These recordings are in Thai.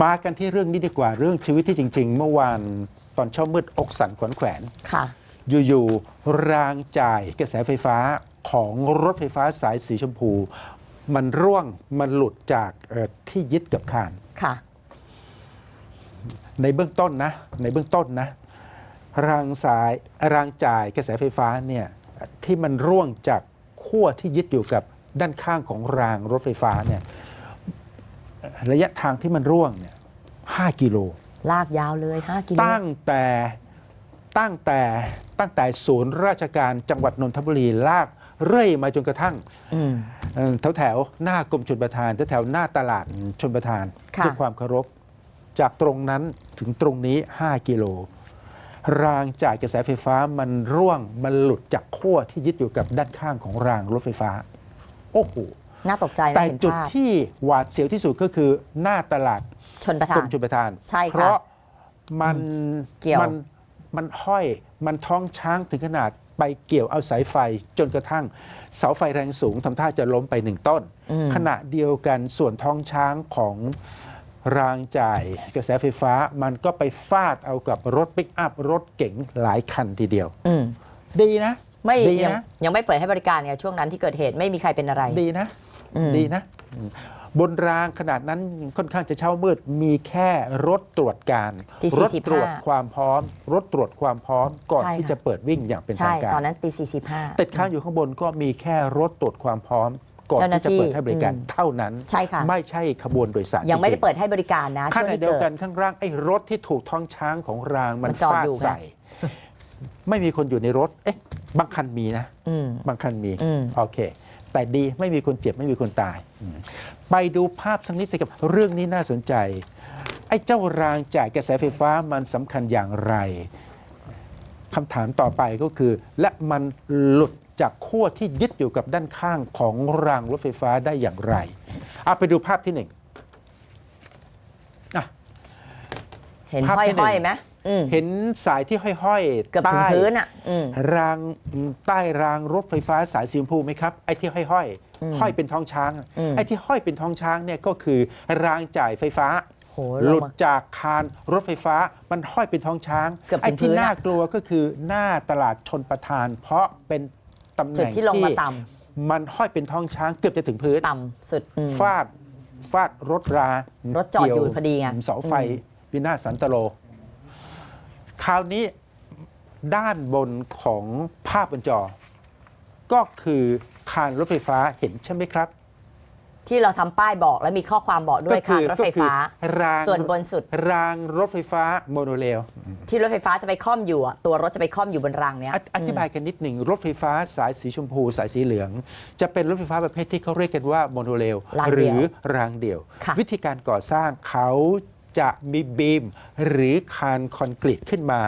มากันที่เรื่องนี้ดีกว่าเรื่องชีวิตที่จริง ๆ เมื่อวานตอนเช้ามืดอกสั่นขวัญแขวน ค่ะ อยู่ๆรางจ่ายกระแสไฟฟ้าของรถไฟฟ้าสายสีชมพู มันร่วงมันหลุดจากเอ่อที่ยึดกับคาน ค่ะ ในเบื้องต้นนะ ในเบื้องต้นนะ รางสายรางจ่ายกระแสไฟฟ้าเนี่ยที่มันร่วงจากขั้วที่ยึดอยู่กับด้านข้างของรางรถไฟฟ้าเนี่ย ระยะทางที่มันร่วงเนี่ยห้ากิโล ลากยาวเลย 5 กิโล ตั้งแต่ตั้งแต่ตั้งแต่ศูนย์ราชการจังหวัดนนทบุรีลากเรื่อยมาจนกระทั่งอืมแถวแถวๆหน้ากรมชนประทานแถวแถวๆหน้าตลาดชนประทานค่ะ ด้วยความเคารพ จากตรงนั้นถึงตรงนี้ 5 กิโล รางจ่ายกระแสไฟฟ้ามันร่วงมันหลุดจากขั้วที่ยึดอยู่กับด้านข้างของรางรถไฟฟ้า โอ้โห น่าตกใจนะแต่เห็นจุดภาพที่หวาดเสียวที่สุดก็คือหน้าตลาดชนประทากรนมชลประทาน ใช่ค่ะเพราะมันเกี่ยวมันมันห้อยมันท้องช้างถึงขนาดไปเกี่ยวเอาสายไฟจนกระทั่ง เสาไฟแรงสูงทำท่าจะล้มไปหนึ่งต้นอืมขณะเดียวกันส่วนท้องช้างของรางจ่ายกระแสไฟฟ้ามันก็ไปฟาดเอากับรถปิกอัพรถเก๋งหลายคันทีเดียวอืมดีนะ ไม่ดียังนะยังไม่เปิดให้บริการไงช่วงนั้นที่เกิดเหตุไม่มีใครเป็นอะไรดีนะอืม ดีนะอืมบนรางขนาดนั้นค่อนข้างจะเช่ามืดมีแค่รถตรวจการตีรถตรวจ45ความพร้อม รถตรวจความพร้อมก่อนใช่ที่ค่ะ จะเปิดวิ่งอย่างเป็นใช่ทางการตอนนั้นตีสี่สิบห้า ติดค้างอยู่ข้างบนก็มีแค่รถตรวจความพร้อม ก่อนเจ้าหน้าที่จะเปิดที่ให้บริการอืม เท่านั้น ใช่ค่ะ ไม่ใช่ขบวนโดยสารยังไม่ได้จริเปิดให้บริการนะขช่วงณะที่เดียวเกิดกันข้างล่างไอ้รถที่ถูกท้องช้างของรางมันมันจอดฟาดอยู่ไง ใส่ ไม่มีคนอยู่ในรถ เอ๊ะบางคันมีนะ อืม บางคันมี อืม โอเค แต่ดีไม่มีคนเจ็บไม่มีคนตายอืมไปดูภาพสักนิดสิครับเรื่องนี้น่าสนใจ ไอ้เจ้ารางจ่ายกระแสไฟฟ้ามันสำคัญอย่างไรคำถามต่อไปก็คือ และมันหลุดจากขั้วที่ยึดอยู่กับด้านข้างของรางรถไฟฟ้าได้อย่างไรเอาไปดูภาพที่หนึ่งอะเห็นภาพห้อยที่หนึ่งห้อยๆไหมอืม เห็นสายที่ห้อยๆเกือบถึงใต้พื้นอะอืมรางใต้รางรถไฟฟ้าสายสีชมพูไหมครับไอ้ที่ห้อยอืมๆห้อยเป็นท้องช้างอะอืมไอ้ที่ห้อยเป็นท้องช้างเนี่ยก็คือรางจ่ายไฟฟ้าโหหลลุงดมาจากคานรถไฟฟ้ามันห้อยเป็นท้องช้างเกือบถึงไอ้ที่พื้นอะน่ากลัวก็คือหน้าตลาดชนประทาน เพราะเป็นตำแหจุดน่งที่ลงมาต่มันห้อยเป็นท้องช้างเกือบจะถึงพื้นำต่ำสุดอืมฟาดฟาดรถรารถจอดอยู่เกี่วพอดีไงเสาไฟอืมวินาศสันตโล คราวนี้ด้านบนของภาพบนจอ ก็คือคานรถไฟฟ้าเห็นใช่ไหมครับ ที่เราทำป้ายบอกและมีข้อความบอกด้วยก็คืค่ะรถไฟฟ้า ก็คือรางส่วนบนสุด รางรถไฟฟ้าโมโนเรลที่รถไฟฟ้าจะไปค่อมอยู่อะตัวรถจะไปค่อมอยู่บนรางเนี้ยออธิบายกันนิดหนึ่ง รถไฟฟ้าสายสีชมพู สายสีเหลือง จะเป็นรถไฟฟ้าประเภทที่เขาเรียกกันว่าโมโนเรลรางหเดี่รืยวอรางเดี่ยว ค่ะ วิธีการก่อสร้างเขา จะมีบีมหรือคานคอนกรีตขึ้นมา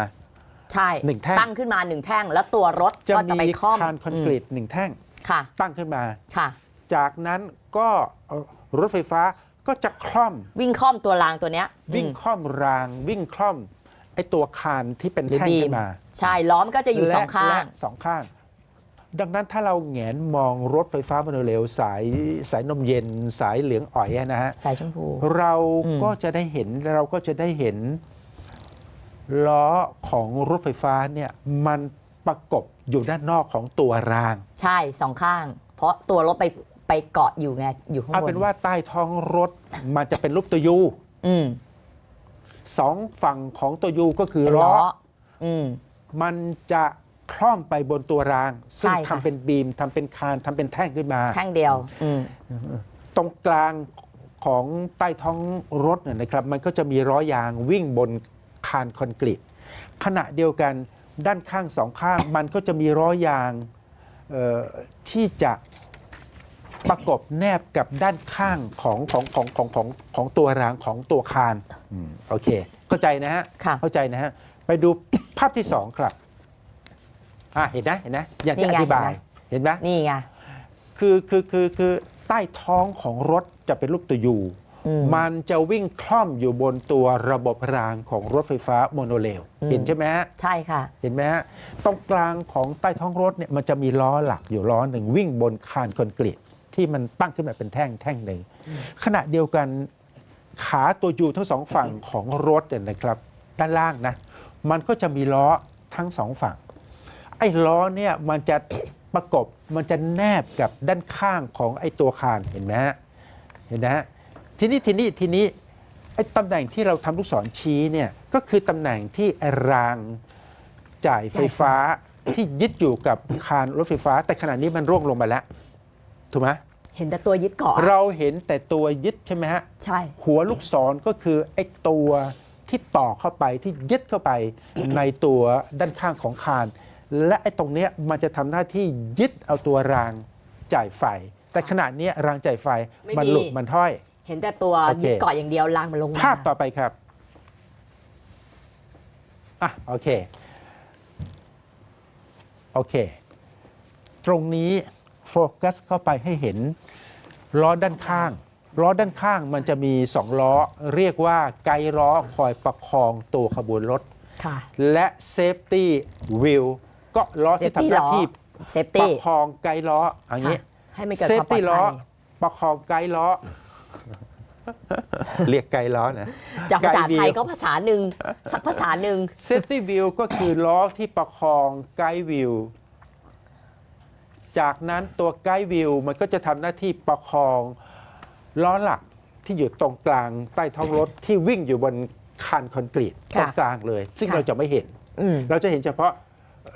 ใช่หนึ่งแท่ง ตั้งขึ้นมาหนึ่งแท่ง แล้วตัวรถจะก็จะไปมีค่อมคานคอนกรีตหนึ่งแท่ง ค่ะ ตั้งขึ้นมา ค่ะ จากนั้นก็เอ่อรถไฟฟ้าก็จะคล่อม วิ่งค่อมตัวรางตัวเนี้ยวิ่งอืมคล่อมราง วิ่งคล่อมไอตัวคานที่เป็นหรือแท่งบีขึ้มนมา ใช่ล้อมก็จะอยู่สองและข้าง และสองข้าง ดังนั้นถ้าเราแหงนมองรถไฟฟ้าโมโนเรลสายสายนมเย็นสายเหลืองอ่อยอะนะฮะสายชมพู เราอืมก็จะได้เห็นเราก็จะได้เห็นล้อของรถไฟฟ้าเนี่ยมันประกบอยู่ด้านนอกของตัวราง ใช่สองข้าง เพราะตัวรถไปไปเกาะอยู่ไงอยู่ข้างเอาบนเป็นว่าใต้ท้องรถมันจะเป็นรูปตัวยูอืมสองฝั่งของตัวยูก็คือเป็นล้ล้อออืมมันจะ คล่อมไปบนตัวราง ซึ่งใช่ค่ะ ทำเป็นบีมทำเป็นคานทำเป็นแท่งขึ้นมา แท่งเดียวอืม ตรงกลางของใต้ท้องรถเนี่ยนะครับ มันก็จะมีล้อยางวิ่งบนคานคอนกรีตขณะเดียวกันด้านข้างสองข้าง มันก็จะมีล้อยางเอ่อที่จะประกบแนบกับด้านข้างของของของของของของตัวรางของตัวคานอืมโอเค เข้าใจนะฮะค่ะ เข้าใจนะฮะ ไปดูภาพที่สองครับ อะเห็นนะเห็นนะอยากนี่จะอไงธิบายเห็นไหมนี่ไงคือคือคือคือใต้ท้องของรถจะเป็นรูปตัวยูอืม มันจะวิ่งคล่อมอยู่บนตัวระบบรางของรถไฟฟ้าโมโนเรลอืม เห็นใช่ไหมฮะ ใช่ค่ะ เห็นไหมฮะตรงกลางของใต้ท้องรถเนี่ยมันจะมีล้อหลักอยู่ล้อหนึ่งวิ่งบนคานคอนกรีตที่มันตั้งขึ้นมาเป็นแท่งแท่งหนึ่งขณะเดียวกันขาตัวยูทั้งสองฝั่งของรถเนี่ยนะครับ ด้านล่างนะ มันก็จะมีล้อทั้งสองฝั่งไอ้ล้อเนี่ยมันจะประกบมันจะแนบกับด้านข้างของไอ้ตัวคานเห็นไหมฮะเห็นนะฮะทีนี้ทีนี้ทีนี้ไอ้ตำแหน่งที่เราทำลูกศรชี้เนี่ยก็คือตำแหน่งที่ไอ้รางจ่ายไฟฟ้าที่ยึดอยู่กับคานรถไฟฟ้า แต่ขณะนี้มันร่วงลงมาแล้วถูกไหมเห็นแต่ตัวยึดเกาะเราเห็นแต่ตัวยึดใช่ไหมฮะใช่ หัวลูกศรก็คือไอ้ตัวที่ต่อเข้าไปที่ยึดเข้าไปในตัวด้านข้างของคาน และไอ้ตรงเนี้ยมันจะทำหน้าที่ยึดเอาตัวรางจ่ายไฟ แต่ขณะเนี้ยรางจ่ายไฟมันหลุดมันห้อย เห็นแต่ตัวโอเค ยึดเกาะอย่างเดียวลางมันลงมา ภาพต่อไปครับ อะ โอเค โอเค ตรงนี้โฟกัสเข้าไปให้เห็น ล้อด้านข้าง ล้อด้านข้างมันจะมีสองล้อ เรียกว่าไกด์ล้อคอยประคองตัวขบวนรถ ค่ะ และเซฟตี้วิล ก็ล้อที่ทำหน้าที่เซฟประตี้คองไกด์ล้ออย่างนี้ให้มันเกิดเซคฟวามปลอตี้ดล้อภัยประคองไกด์ล้อ เรียกไกด์ล้อนะ จากภาษาไกด์ไทยวิวก็ภาษาหนึ่งสักภาษาหนึ่ง เซฟตี้วิวก็คือล้อที่ประคองไกด์วิว จากนั้นตัวไกด์วิวมันก็จะทำหน้าที่ประคองล้อหลักที่อยู่ตรงกลางใต้ท้องรถที่วิ่งอยู่บนคานคอนกรีตตรงกลางเลย ซึ่งเราจะไม่เห็น อืม เราจะเห็นเฉพาะ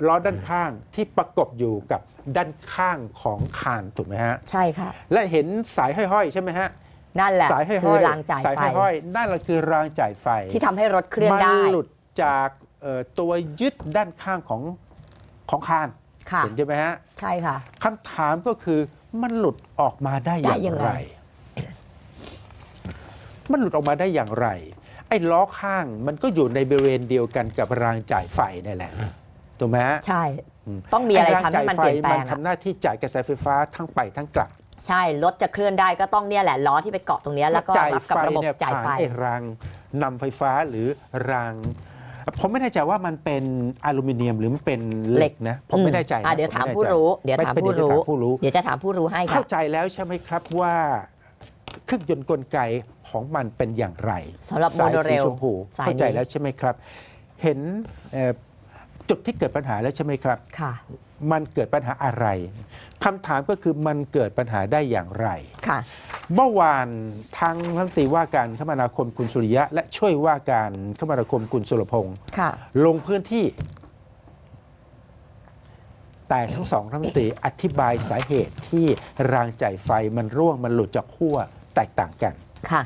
ล้อด้านข้างที่ประกบอยู่กับด้านข้างของคานถูกไหมฮะ ใช่ค่ะ และเห็นสายห้อยๆ ใช่ไหมฮะ นั่นแหละสายห้อยคือๆรางจ่ายสายไฟ ห้อยๆนั่นแหละคือรางจ่ายไฟที่ทำให้รถเคลื่อนมัได้หลุดจากเอ่อตัวยึดด้านข้างของของคานค่ะ เห็นใช่ไหมฮะ ใช่ค่ะ คำถามก็คือมันหลุดออกมาได้อได้ย่างยังไงไร มันหลุดออกมาได้อย่างไร ไอ้ล้อข้างมันก็อยู่ในบริเวณเดียวกันกับรางจ่ายไฟนี่แหละ ถูกไหมฮะใช่อืมต้องมีอะไรไางทำให้มันจ่าเปลี่ยนแปลมันงอะทำหน้าที่จ่ายกระแสไฟฟ้าทั้งไปทั้งกลับใช่ รถจะเคลื่อนได้ก็ต้องเนี่ยแหละล้อที่ไปเกาะตรงเนี้ยแล้วก็จ่ายรับกับไฟระบบเนี่ยจ่ายผ่านไฟ ไอ้รางนำไฟฟ้าหรือราง ผมไม่แน่ใจว่ามันเป็นอลูมิเนียมหรือมันเป็นเหล็กนะ ผมไม่แน่ใจนะอะเดี๋ยวผถามไแน่ผู้ใจรู้ เดี๋ยวถามไม่ผู้เดี๋ยวรู้ ถามผู้รู้ เดี๋ยวจะถามผู้รู้ให้ค่ะ เข้าใจแล้วใช่ไหมครับว่าเครื่องยนต์กลไกของมันเป็นอย่างไรสำหรับสายโมโนเรสีลชมพูสายนี้ เข้าใจแล้วใช่ไหมครับ เห็นเอ่อ จุดที่เกิดปัญหาแล้วใช่ไหมครับ ค่ะ มันเกิดปัญหาอะไรคำถามก็คือมันเกิดปัญหาได้อย่างไร ค่ะ เมื่อวานทางรัฐมนตรีว่าการคมนาคมคุณสุริยะ และช่วยว่าการคมนาคมคุณสุรพงศ์ค่ะ ลงพื้นที่ แต่ทั้งสองรัฐมนตรีอธิบายสาเหตุที่รางจ่ายไฟมันร่วงมันหลุดจากขั้วแตกต่างกัน ค่ะ